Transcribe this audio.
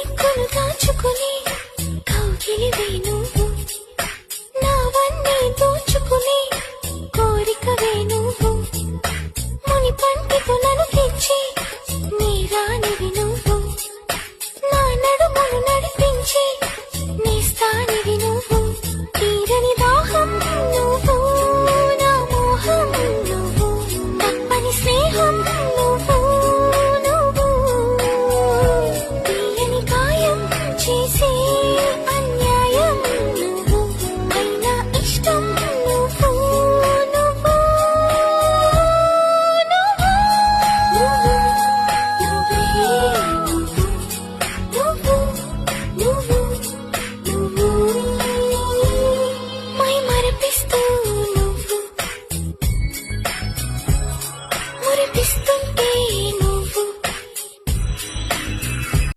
రెక్కలు దాచుకుని కౌగిలివే నువ్వు నావన్నీ దోచుకుని కోరికవే నువ్వు ముని పంటికు నన్ను తెచ్చి నీ రానివి నువ్వు నా నడుమను నడిపించి నీ స్థానివి నువ్వు తీరని దాహం నువ్వు నా మోహం నువ్వు తప్పని స్నేహం నువ్వు కనిపిస్తుంటే